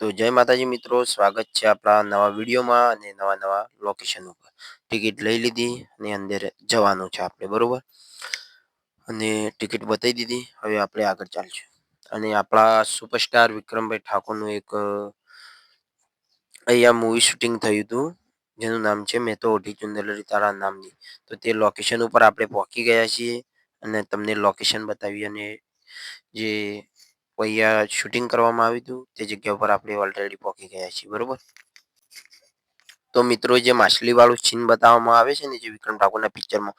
તો જય માતાજી મિત્રો, સ્વાગત છે આપણા નવા વિડીયોમાં અને નવા નવા લોકેશન ઉપર. ટિકિટ લઈ લીધી અને અંદર જવાનું છે આપણે, બરાબર? અને ટિકિટ બતાવી દીધી. હવે આપણે આગળ ચાલશું. અને આપણા સુપરસ્ટાર વિક્રમભાઈ ઠાકોરનું એક અહીંયા મૂવી શૂટિંગ થયું હતું. જેનું નામ છે મેં તો ઓઢી ચુંદલરી તારા નામની. તો તે લોકેશન ઉપર આપણે પહોંચી ગયા છીએ અને તમને લોકેશન બતાવી અને જે અહીંયા શૂટિંગ કરવામાં આવ્યું હતું? તે જગ્યા ઉપર આપણે ઓલરેડી પહોંચી ગયા છીએ, બરોબર? તો મિત્રો, જે માછલી વાળું સીન બતાવવામાં આવે છે ને, જે વિક્રમ ઠાકોરના પિક્ચરમાં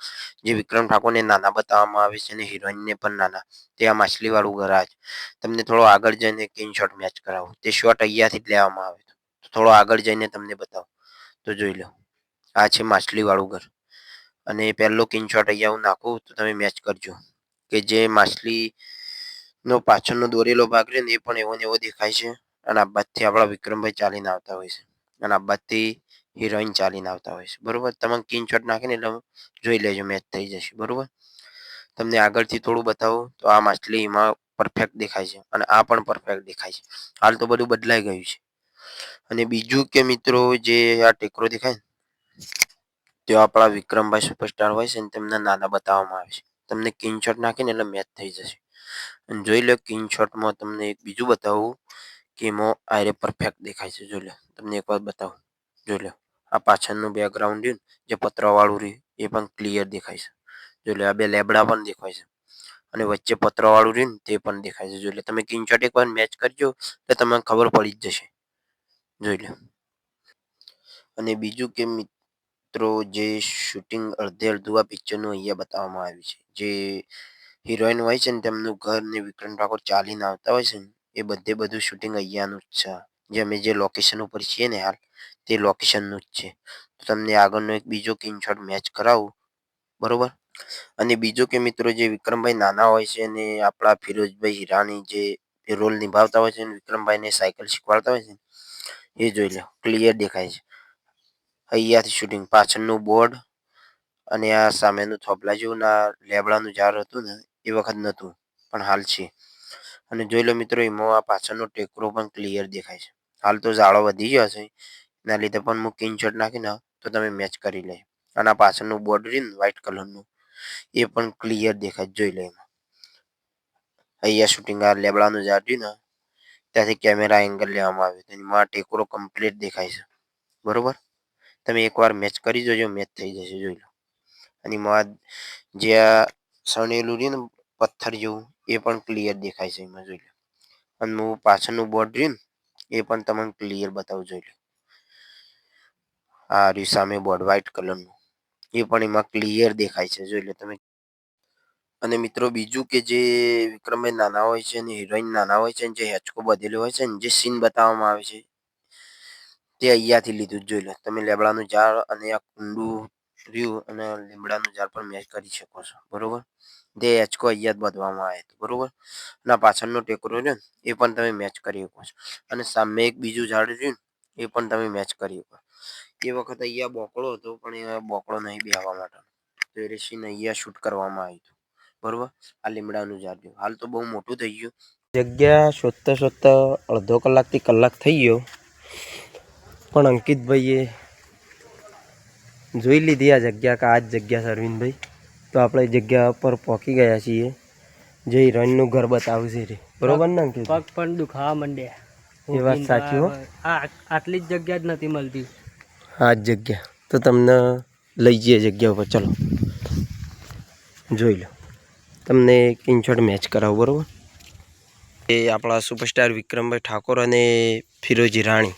જે વિક્રમ ઠાકોરને નાના બતાવવામાં આવે છે અને હિરોઈનને પણ નાના, તે આ માછલી વાળું ઘર આ તમને થોડો આગળ જઈને કિન શોટ મેચ કરાવું. તે શોટ અહીંયાથી જ લેવામાં આવે તો થોડો આગળ જઈને તમને બતાવો. તો જોઈ લો. આ છે માછલી વાળું ઘર. અને પહેલો કિન શોટ અહીંયા હું નાખું, તો તમે મેચ કરજો. કે જે માછલી નો પાછળનો દોરેલો ભાગ રહે ને એ પણ એવો ને એવો દેખાય છે. અને આ બાજથી આપણા વિક્રમભાઈ ચાલીને આવતા હોય છે. અને આ બાજથી હિરોઈન ચાલીને આવતા હોય છે. બરોબર? તમે કિન શોટ નાખીને એટલે જોઈ લેજો મેચ થઈ જશે. બરોબર? તમને આગળથી થોડું બતાવું તો આ માછલી એમાં પરફેક્ટ દેખાય છે. અને આ પણ પરફેક્ટ દેખાય છે. હાલ તો બધું બદલાઈ ગયું છે. અને બીજું કે મિત્રો જે આ ટેકરો દેખાય ને, તે આપણા વિક્રમભાઈ સુપરસ્ટાર હોય છે ને તેમના નાના બતાવવામાં આવે છે. તમને કિન શોટ નાખીને એટલે મેચ થઈ જશે. અને જોઈ લો કિન શોટમાં તમને એક બીજું બતાવું કે એમાં આરે પરફેક્ટ દેખાય છે. જોઈ લો, તમને એક વાર બતાવું. જોઈ લો, આ પાછળનું બેકગ્રાઉન્ડ રહ્યું જે પતરાવાળું રહ્યું, એ પણ ક્લિયર દેખાય છે. જોઈ લો, આ બે લેબડા પણ દેખાય છે. અને વચ્ચે પતરાવાળું રહ્યું તે પણ દેખાય છે. જોઈ લો, તમે કિન શોટ એકવાર મેચ કરજો એટલે તમને ખબર પડી જ જશે. જોઈ લો. અને બીજું કે મિત્રો, જે શૂટિંગ અડધે અડધું આ પિક્ચરનું અહીંયા બતાવવામાં આવ્યું છે. જે હિરોઈન હોય છે ને, તેમનું ઘર ને વિક્રમ ઠાકોર ચાલીને આવતા હોય છે ને, એ બધે બધું શૂટિંગ અહીંયાનું જ છે. જે અમે જે લોકેશન ઉપર છીએ ને હાલ, તે લોકેશનનું જ છે. તમને આગળનો એક બીજો કિન શોટ મેચ કરાવું, બરોબર? અને બીજો કે મિત્રો, જે વિક્રમભાઈ નાના હોય છે અને આપણા ફિરોજભાઈ હીરાની જે રોલ નિભાવતા હોય છે અને વિક્રમભાઈને સાયકલ શીખવાડતા હોય છે એ જોઈ લો ક્લિયર દેખાય છે. અહીંયાથી શૂટિંગ પાછળનું બોર્ડ અને આ સામેનું થોપલા જેવું ના લેબડાનું ઝાડ હતું ને એ વખત નહોતું, પણ હાલ છે. અને જોઈ લો મિત્રો, એમાં પાછળનો ટેકરો પણ ક્લિયર દેખાય છે. હાલ તો ઝાડો વધી ગયો છે. એના લીધે પણ હું કિન શોટ નાખીને તો તમે મેચ કરી લે. અને પાછળનું બોર્ડ રહ્યું વ્હાઇટ કલરનું એ પણ ક્લિયર દેખાય જોઈ લો એમાં. અહીંયા શૂટિંગ આ લેબડાનું ઝાડ ને, ત્યાંથી કેમેરા એંગલ લેવામાં આવ્યું. તેની માં ટેકરો કમ્પ્લીટ દેખાય છે. બરોબર? તમે એકવાર મેચ કરી જોજો મેચ થઈ જશે, જોઈ લો. અને માં જે સણેલું રહ્યું ને પથ્થર જેવું એ પણ ક્લિયર દેખાય છે એમાં જોઈ લો. અને હું પાછળનું બોર્ડ રહ્યું ને, એ પણ તમને ક્લિયર બતાવું જોઈ લો. આ રહ્યું સામે બોર્ડ વ્હાઇટ કલરનું એ પણ એમાં ક્લિયર દેખાય છે જોઈ લો તમે. અને મિત્રો બીજું કે જે વિક્રમભાઈ નાના હોય છે અને હિરોઈન નાના હોય છે જે હેચકો બધેલો હોય છે ને, જે સીન બતાવવામાં આવે છે, તે અહીંયાથી લીધું જોઈ લો. તમે લેબડાનું ઝાડ અને આ કુંડું રહ્યું અને લીમડાનું ઝાડ પણ મેચ કરી શકો છો, બરોબર? તે હેચકો અહીંયા જ બાંધવામાં આવે છે બરોબર? અને પાછળનો ટેકરો છે એ પણ તમે મેચ કરી શકો છો. અને સામે એક બીજું ઝાડ રહ્યું એ પણ તમે મેચ કરી શકો એ વખત અહીંયા બોકડો હતો, પણ એ બોકડો નહીં બેહવા માટે. તો એ રેસીને અહીંયા શૂટ કરવામાં આવ્યું હતું, બરોબર? આ લીમડાનું ઝાડ રહ્યું. હાલ તો બહુ મોટું થઈ ગયું. જગ્યા શોધતા શોધતા અડધો કલાકથી કલાક થઈ ગયો. પણ અંકિતભાઈએ જોઈ લીધી આ જગ્યા કે આ જ જગ્યા છે અરવિંદભાઈ. તો આપણે જગ્યા પર પહોંચી ગયા છીએ. જે હિરોઈનનું ઘર બતાવું છે રે. બરોબર ને અંકિત? પગ પણ દુખાવા માંડ્યા. એ વાત સાચી હો. આટલી જ જગ્યા જ નથી મળતી. આ જ જગ્યા. તો તમને લઈ જઈએ જગ્યા ઉપર. ચલો. જોઈ લો. તમને કિનશોટ મેચ કરાવો બરોબર? એ આપણા સુપરસ્ટાર વિક્રમભાઈ ઠાકોર અને ફિરોજી રાણી.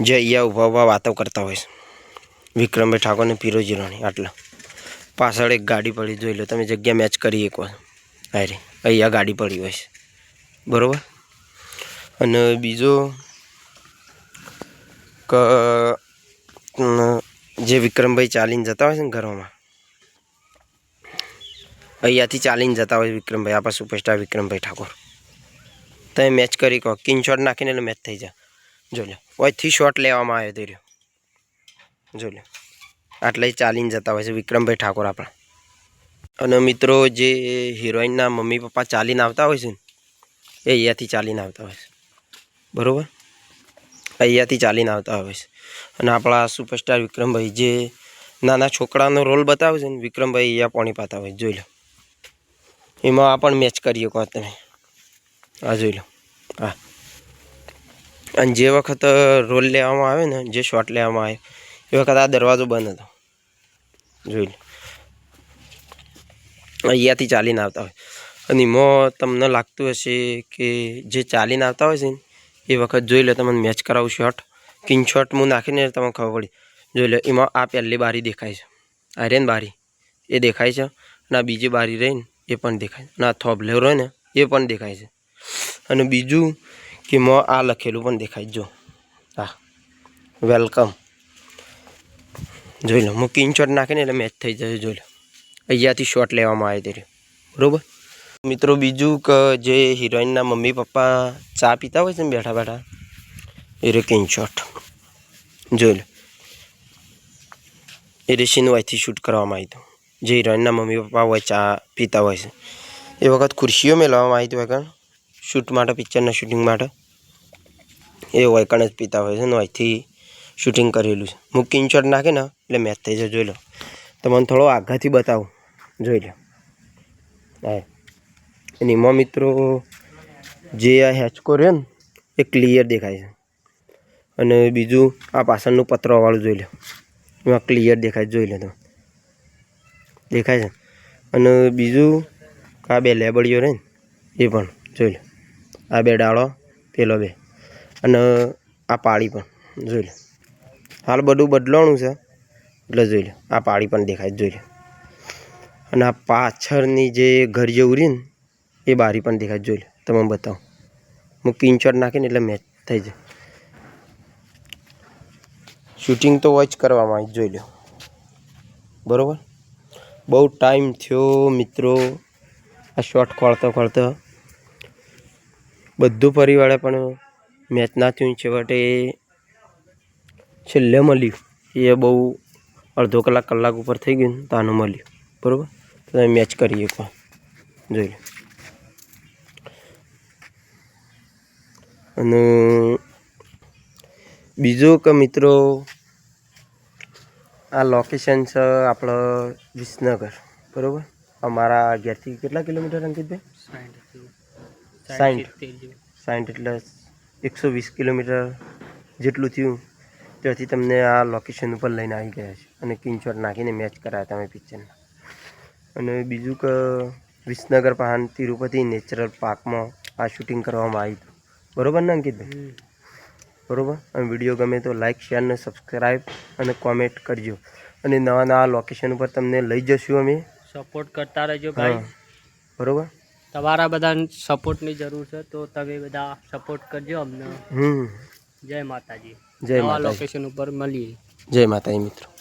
જે અહીંયા ઊભા ઊભા વાતો કરતા હોય છે. વિક્રમભાઈ ઠાકોર અને ફિરોજી રોની આટલા. પાછળ એક ગાડી પડી, જોઈ લો તમે જગ્યા મેચ કરી એક વાર અરે અહીંયા ગાડી પડી હોય છે. બરાબર? અને બીજો કે જે વિક્રમભાઈ ચાલીને જતા હોય છે ને ઘરોમાં. અહીંયાથી ચાલીને જતા હોય વિક્રમભાઈ આપણા સુપરસ્ટાર વિક્રમભાઈ ઠાકોર. તમે મેચ કરી કહો કિન શોટ નાખીને એટલે મેચ થઈ જાય. જો લો ઓયથી શોટ લેવામાં આવ્યો તે રહ્યો. જો લો. આટલે ચાલીને જતા હોય છે વિક્રમભાઈ ઠાકોર આપણા. અને મિત્રો જે હિરોઈનના મમ્મી પપ્પા ચાલીને આવતા હોય છે ને, એ અહીંયાથી ચાલીને આવતા હોય છે. બરાબર? અહીંયાથી ચાલીને આવતા હોય છે. અને આપણા સુપરસ્ટાર વિક્રમભાઈ જે નાના છોકરાનો રોલ બતાવે છે ને, વિક્રમભાઈ અહીંયા પાણી પાતા હોય જોઈ લો. એમાં આ પણ મેચ કરીએ કહો તમે? આ જોઈ લો. હા અને જે વખત રોલ લેવામાં આવે ને, જે શોટ લેવામાં આવે એ વખત આ દરવાજો બંધ હતો. જોઈ લો. અહીંયાથી ચાલીને આવતા હોય. અને એમાં તમને લાગતું હશે કે જે ચાલીને આવતા હોય છે ને, એ વખત જોઈ લો, તમને મેચ કરાવું શોર્ટ કિંગ શોટ હું નાખીને તમને ખબર પડી. જોઈ લો, એમાં આ પહેલી બારી દેખાય છે. આર્યન બારી. એ દેખાય છે. અને આ બીજી બારી રહીને એ પણ દેખાય અને આ થોભલેવ રહ્યો ને, એ પણ દેખાય છે. અને બીજું કે મો આ લખેલું પણ દેખાય જો. હા. વેલકમ જોઈ લો, હું કિંગ શોટ નાખીને એટલે મેચ થઈ જશે, જોઈ લો. અહીંયાથી શોટ લેવામાં આવે તે બરાબર? મિત્રો, બીજું કે જે હિરોઈનના મમ્મી પપ્પા ચા પીતા હોય છે ને બેઠા બેઠા, એ રે કિંગ જોઈ લો. એ રેશીનું અહીંથી શૂટ કરવામાં આવ્યું હતું. જે હિરોઈનના મમ્મી પપ્પા હોય, ચા પીતા હોય છે. એ વખત ખુરશીઓ મેળવવામાં આવી હતી હોય કારણ શૂટ માટે પિક્ચરના શૂટિંગ માટે. એ હોય જ પીતા હોય છે ને, અહીંથી શૂટિંગ કરેલું છે. હું કિંગ નાખે ને, એટલે મેચ થઈ જાય જોઈ લો. તમને થોડો આઘાથી બતાવું. જોઈ લો. હા અને એમાં મિત્રો જે આ હેચકો રહ્યો ને, એ ક્લિયર દેખાય છે. અને બીજું આ પાછળનું પતરાવાળું જોઈ લો. એમાં ક્લિયર દેખાય જોઈ લો તમે દેખાય છે. અને બીજું આ બે લેબડીઓ રહે ને, એ પણ જોઈ લો. આ બે ડાળો, પેલો બે. અને આ પાળી પણ, જોઈ લો. હાલ બધું બદલાણું છે. એટલે જોઈ લો, આ પાળી પણ દેખાય, જોઈ લો. અને આ પાછળની જે ઘર જેવું રહી ને, એ બારી પણ દેખાય, જોઈ લો તમે બતાવો. હું કિંચડ નાખીને એટલે મેચ થઈ જાય. શૂટિંગ તો વોચ કરવામાં આવી, જોઈ લો. બરાબર? બહુ ટાઈમ થયો, મિત્રો. આ શોટ ખોળતો ખોળતો. બધું પરિવારે પણ મેચ ના થયું છેવટે. છેલ્લે મળ્યું. એ બહુ અડધો કલાક કલાક ઉપર થઈ ગયું ને આનું મળ્યું. બરાબર? તો તમે મેચ કરીએ એકવાર જોઈ લો. અને બીજો કે મિત્રો, આ લોકેશન છે આપણો વિસનગર. બરાબર? અમારા અગિયારથી કેટલા કિલોમીટર અંકિતભાઈ? સાઠ. સાઠ એટલે એકસો વીસ કિલોમીટર જેટલું થયું. ત્યાંથી તમને આ લોકેશન ઉપર લઈને આવી ગયા છે. અને કિંચોટ નાખીને મેચ કરાયા તમે પિક્ચરના અને બીજું કે વિસનગર પહાણ તિરુપતિ નેચરલ પાર્કમાં આ શૂટિંગ કરવામાં આવ્યું હતું. બરોબર ને અંકિતભાઈ બરાબર? અને વીડિયો ગમે તો લાઇક શેર અને સબસ્ક્રાઈબ અને કોમેન્ટ કરજો. અને નવા નવા લોકેશન ઉપર તમને લઈ જશું અમે. સપોર્ટ કરતા રહેજો ભાઈ. બરાબર? તમારા બધા સપોર્ટની જરૂર છે તો તમે બધા સપોર્ટ કરજો અમને. હમ. જય માતાજી. જય માતા લોકેશન ઉપર મળીએ. જય માતાજી મિત્રો.